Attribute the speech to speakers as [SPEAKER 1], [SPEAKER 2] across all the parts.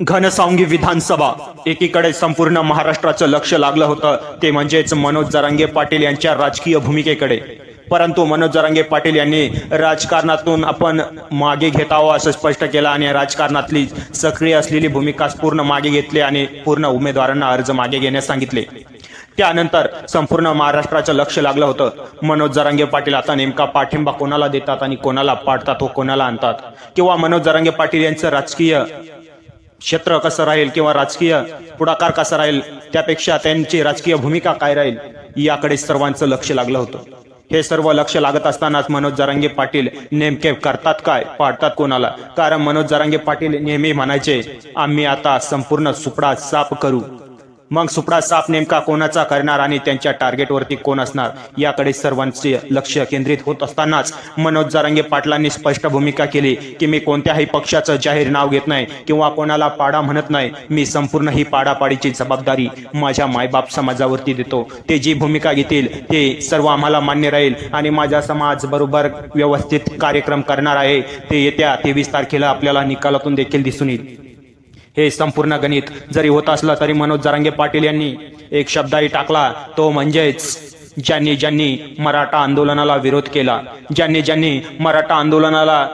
[SPEAKER 1] घनसावंगी विधानसभा. एकीकडे संपूर्ण महाराष्ट्राचं लक्ष लागलं होतं ते म्हणजेच मनोज जरांगे पाटील यांच्या राजकीय भूमिकेकडे. परंतु मनोज जरांगे पाटील यांनी राजकारणातून आपण मागे घेतावं असं स्पष्ट केलं आणि राजकारणातली सक्रिय असलेली भूमिका पूर्ण मागे घेतली आणि पूर्ण उमेदवारांना अर्ज मागे घेण्यास सांगितले. त्यानंतर संपूर्ण महाराष्ट्राचं लक्ष लागलं होतं. मनोज जरांगे पाटील आता नेमका पाठिंबा कोणाला देतात आणि कोणाला पाडतात व कोणाला आणतात? किंवा मनोज जरांगे पाटील यांचं राजकीय क्षेत्र कसं राहील किंवा राजकीय पुढाकार कसा राहील त्यापेक्षा त्यांची राजकीय भूमिका काय राहील याकडे सर्वांचं लक्ष लागलं होतं. हे सर्व लक्ष लागत असतानाच मनोज जरांगे पाटील नेमके करतात काय पाडतात कोणाला? कारण मनोज जरांगे पाटील नेहमी म्हणायचे आम्ही आता संपूर्ण सुपडा साफ करू. मग सुपडा साप नेमका कोणाचा करणार आणि त्यांच्या टार्गेटवरती कोण असणार? याकडे सर्वांचे लक्ष केंद्रित होत असतानाच मनोज जारंगे पाटलांनी स्पष्ट भूमिका केली की मी कोणत्याही पक्षाचं जाहीर नाव घेत नाही किंवा कोणाला पाडा म्हणत नाही. मी संपूर्ण ही पाडापाडीची जबाबदारी माझ्या मायबाप समाजावरती देतो. ते जी भूमिका घेतील ते सर्व आम्हाला मान्य राहील आणि माझा समाज बरोबर व्यवस्थित कार्यक्रम करणार आहे. ते येत्या तेवीस तारखेला आपल्याला निकालातून देखील दिसून येईल. हे संपूर्ण गणित जरी होत असलं तरी मनोज जरांगे पाटील यांनी एक शब्दही टाकला तो म्हणजेच ज्यांनी ज्यांनी मराठा आंदोलनाला विरोध केला ज्यांनी ज्यांनी मराठा आंदोलनाला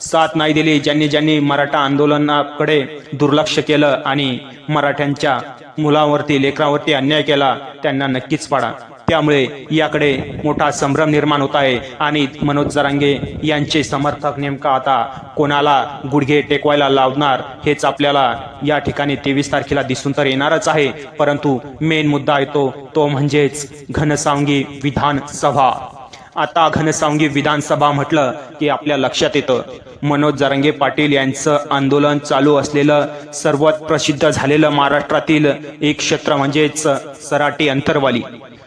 [SPEAKER 1] साथ नाही दिली ज्यांनी ज्यांनी मराठा आंदोलनाकडे दुर्लक्ष केलं आणि मराठ्यांच्या मुलावरती लेकरावरती अन्याय केला त्यांना नक्कीच पाडा. त्यामुळे याकडे मोठा संभ्रम निर्माण होत आहे. आणि मनोज जरांगे यांचे समर्थक नेमका आता कोणाला गुडघे टेकवायला लावणार हेच आपल्याला या ठिकाणी तेवीस तारखेला दिसून तर येणारच आहे. परंतु मेन मुद्दा येतो तो म्हणजेच घनसावंगी विधानसभा. आता घनसावंगी विधानसभा म्हटलं की आपल्या लक्षात येतं. मनोज जरंगे पाटील यांचं आंदोलन चालू असलेलं सर्वात प्रसिद्ध झालेलं महाराष्ट्रातील एक क्षेत्र म्हणजेच सराटी अंतरवाली.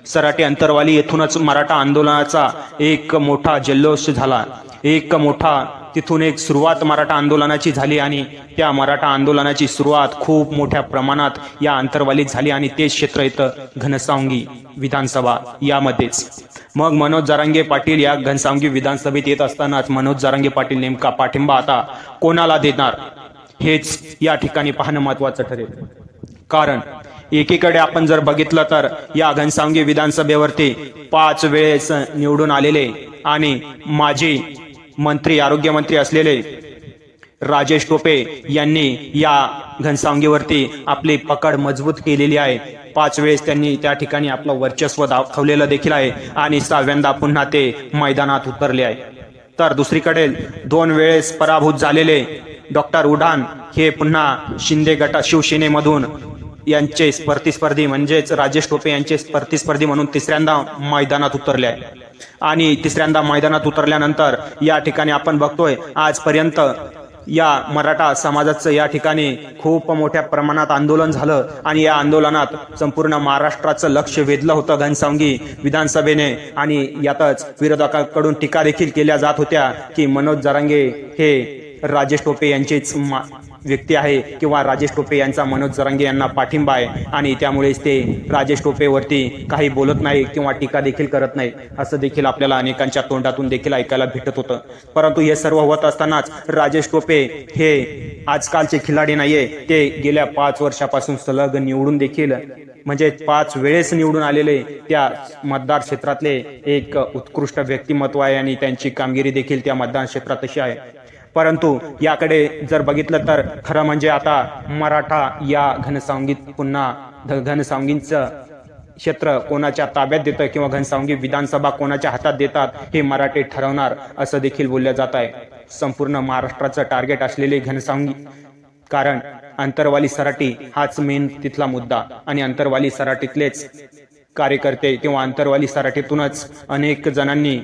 [SPEAKER 1] सराटे अंतरवाली येथूनच मराठा आंदोलनाचा एक मोठा जल्लोष झाला. एक मोठा तिथून एक सुरुवात मराठा आंदोलनाची झाली आणि त्या मराठा आंदोलनाची सुरुवात खूप मोठ्या प्रमाणात या अंतरवालीत झाली आणि ते क्षेत्र येतं घनसावंगी विधानसभा यामध्येच. मग मनोज जारांगे पाटील या घनसावंगी विधानसभेत येत असतानाच मनोज जारांगे पाटील नेमका पाठिंबा आता कोणाला देणार? हेच या ठिकाणी पाहणं महत्वाचं ठरेल. कारण एकीकडे आपण जर बघितलं तर या घनसावंगी विधानसभेवरती पाच वेळेस निवडून आलेले आणि माजी मंत्री आरोग्यमंत्री असलेले राजेश टोपे यांनी या घनसावंगीवरती आपली पकड मजबूत केलेली आहे. पाच वेळेस त्यांनी त्या ठिकाणी आपलं वर्चस्व दाखवलेलं देखील आहे आणि सहाव्यांदा पुन्हा ते मैदानात उतरले आहे. तर दुसरीकडे दोन वेळेस पराभूत झालेले डॉक्टर उडान हे पुन्हा शिंदे गटा शिवसेनेमधून यांचे प्रतिस्पर्धी म्हणजेच राजेश टोपे यांचे प्रतिस्पर्धी म्हणून तिसऱ्यांदा मैदानात उतरले आहे. आणि तिसऱ्यांदा मैदानात उतरल्यानंतर या ठिकाणी आपण बघतोय आजपर्यंत या मराठा समाजाचं या ठिकाणी खूप मोठ्या प्रमाणात आंदोलन झालं आणि या आंदोलनात संपूर्ण महाराष्ट्राचं लक्ष वेधलं होतं घनसावंगी विधानसभेने. आणि यातच विरोधकांकडून टीका देखील केल्या जात होत्या की मनोज जरांगे हे राजेश टोपे यांचेच व्यक्ती आहे किंवा राजेश टोपे यांचा मनोज जरांगे यांना पाठिंबा आहे आणि त्यामुळेच ते राजेश टोपेवरती काही बोलत नाही किंवा टीका देखील करत नाही असं देखील आपल्याला अनेकांच्या तोंडातून देखील ऐकायला भेटत होतं. परंतु हे सर्व होत असतानाच राजेश टोपे हे आजकालचे खिलाडी नाहीये. ते गेल्या पाच वर्षापासून सलग निवडून देखील म्हणजे पाच वेळेस निवडून आलेले त्या मतदार क्षेत्रातले एक उत्कृष्ट व्यक्तिमत्व आहे आणि त्यांची कामगिरी देखील त्या मतदान क्षेत्रात तशी आहे. परंतु याकडे जर बघितलं तर खरं म्हणजे आता मराठा या घनसावंगीत पुन्हा ध- घनसावंगींचं क्षेत्र कोणाच्या ताब्यात देतं किंवा घनसावंगी विधानसभा कोणाच्या हातात देतात हे मराठे ठरवणार असं देखील बोललं जात आहे. संपूर्ण महाराष्ट्राचं टार्गेट असलेले घनसावंगी कारण अंतरवाली सराटी हाच मेन तिथला मुद्दा. आणि अंतरवाली सराटीतलेच कार्यकर्ते किंवा अंतरवाली सराटीतूनच अनेक जणांनी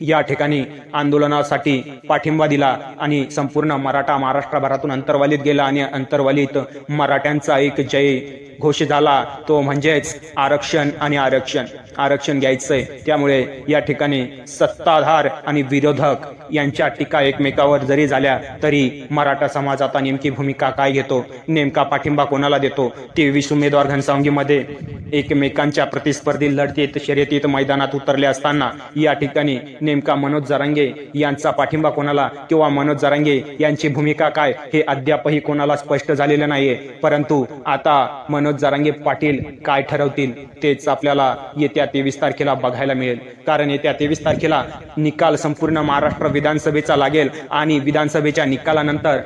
[SPEAKER 1] या ठिकाणी आंदोलनासाठी पाठिंबा दिला आणि संपूर्ण मराठा महाराष्ट्रभरातून अंतरवालीत गेला आणि अंतरवालीत मराठ्यांचा एक जय घोष झाला. तो म्हणजेच आरक्षण आणि आरक्षण. आरक्षण घ्यायचंय. त्यामुळे या ठिकाणी सत्ताधार आणि विरोधक यांच्या टीका एकमेकावर जरी झाल्या तरी मराठा समाज आता नेमकी भूमिका काय घेतो? नेमका पाठिंबा कोणाला देतो? तेवीस उमेदवार घनसावंगीमध्ये एकमेकांच्या प्रतिस्पर्धी लढतीत शर्यतीत मैदानात उतरले असताना या ठिकाणी नेमका मनोज जरांगे यांचा पाठिंबा कोणाला किंवा मनोज जरांगे यांची भूमिका काय हे अद्यापही कोणाला स्पष्ट झालेलं नाहीये. परंतु आता मनोज जरांगे पाटील काय ठरवतील तेच आपल्याला येत्या तेवीस तारखेला बघायला मिळेल. कारण येत्या तेवीस तारखेला निकाल संपूर्ण महाराष्ट्र विधानसभेचा लागेल आणि विधानसभेच्या निकालानंतर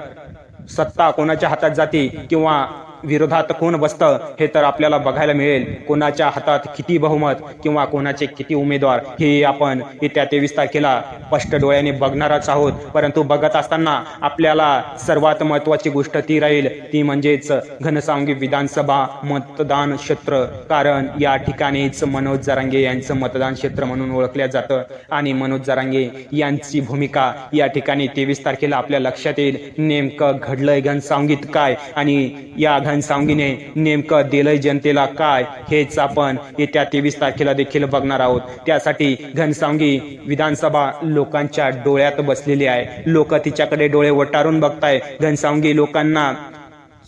[SPEAKER 1] सत्ता कोणाच्या हातात जाते किंवा विरोधात कोण बसतं हे तर आपल्याला बघायला मिळेल. कोणाच्या हातात किती बहुमत किंवा कोणाचे किती उमेदवार हे आपण येत्या तेवीस तारखेला स्पष्ट डोळ्याने बघणारच आहोत. परंतु बघत असताना आपल्याला सर्वात महत्वाची गोष्ट ती राहील. ती म्हणजेच घनसावंगी विधानसभा मतदान क्षेत्र. कारण या ठिकाणीच मनोज जरांगे यांचं मतदान क्षेत्र म्हणून ओळखल्या जातं. आणि मनोज जरांगे यांची भूमिका या ठिकाणी तेवीस तारखेला आपल्या लक्षात येईल. नेमकं घडलंय घनसावंगीत काय? आणि या घनसावंगीने नेमकं दिलंय जनतेला काय हेच आपण येत्या तेवीस तारखेला देखील बघणार आहोत. त्यासाठी घनसावंगी विधानसभा लोकांच्या डोळ्यात बसलेली आहे. लोक तिच्याकडे डोळे वटारून बघताय घनसावंगी लोकांना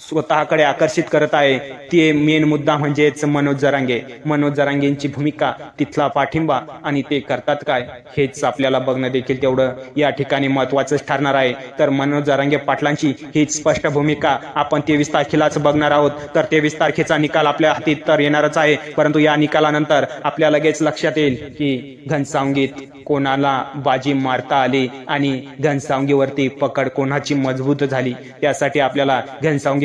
[SPEAKER 1] स्वतःकडे आकर्षित करत आहे. ते मेन मुद्दा म्हणजेच मनोज जरांगे. मनोज जरांगेंची भूमिका तिथला पाठिंबा आणि ते करतात काय हेच आपल्याला बघणं देखील तेवढं या ठिकाणी महत्वाचंच ठरणार आहे. तर मनोज जरांगे पाटलांची हीच स्पष्ट भूमिका आपण तेवीस तारखेलाच बघणार आहोत. तर तेवीस तारखेचा निकाल आपल्या हाती तर येणारच आहे. परंतु या निकालानंतर आपल्या लगेच लक्षात येईल की घनसावंगीत कोणाला बाजी मारता आली आणि घनसावंगीवरती पकड कोणाची मजबूत झाली. त्यासाठी आपल्याला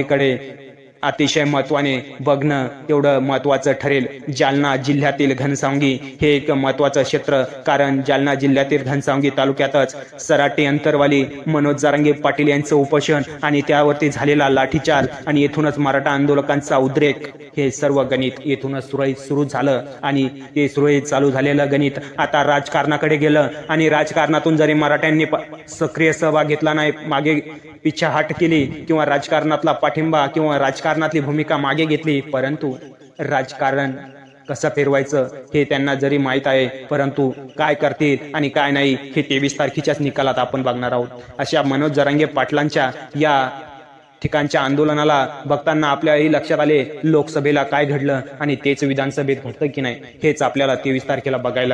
[SPEAKER 1] घनसावंगीकडे अतिशय महत्वाने बघणं तेवढं महत्वाचं ठरेल. जालना जिल्ह्यातील घनसावंगी हे एक महत्वाचं क्षेत्र. कारण जालना जिल्ह्यातील घनसावंगी तालुक्यातच सराटे अंतरवाली मनोज जारंगे पाटील यांचं उपोषण आणि त्यावरती झालेला लाठीचार आणि येथूनच मराठा आंदोलकांचा उद्रेक. हे सर्व गणित येथूनच सुरळीत सुरू झालं आणि ते सुरळीत चालू झालेलं गणित आता राजकारणाकडे गेलं आणि राजकारणातून जरी मराठ्यांनी सक्रिय सहभाग घेतला नाही मागे पिछाहाट केली किंवा राजकारणातला पाठिंबा किंवा राजकारणातली भूमिका मागे घेतली परंतु राजकारण कसं फिरवायचं हे त्यांना जरी माहीत आहे परंतु काय करतील आणि काय नाही हे तेवीस तारखेच्याच निकालात आपण बघणार आहोत. अशा मनोज जरांगे पाटलांच्या या ठिकाणच्या आंदोलनाला बघताना आपल्याही लक्षात आले लोकसभेला काय घडलं आणि तेच विधानसभेत घडतं की नाही हेच आपल्याला तेवीस तारखेला बघायला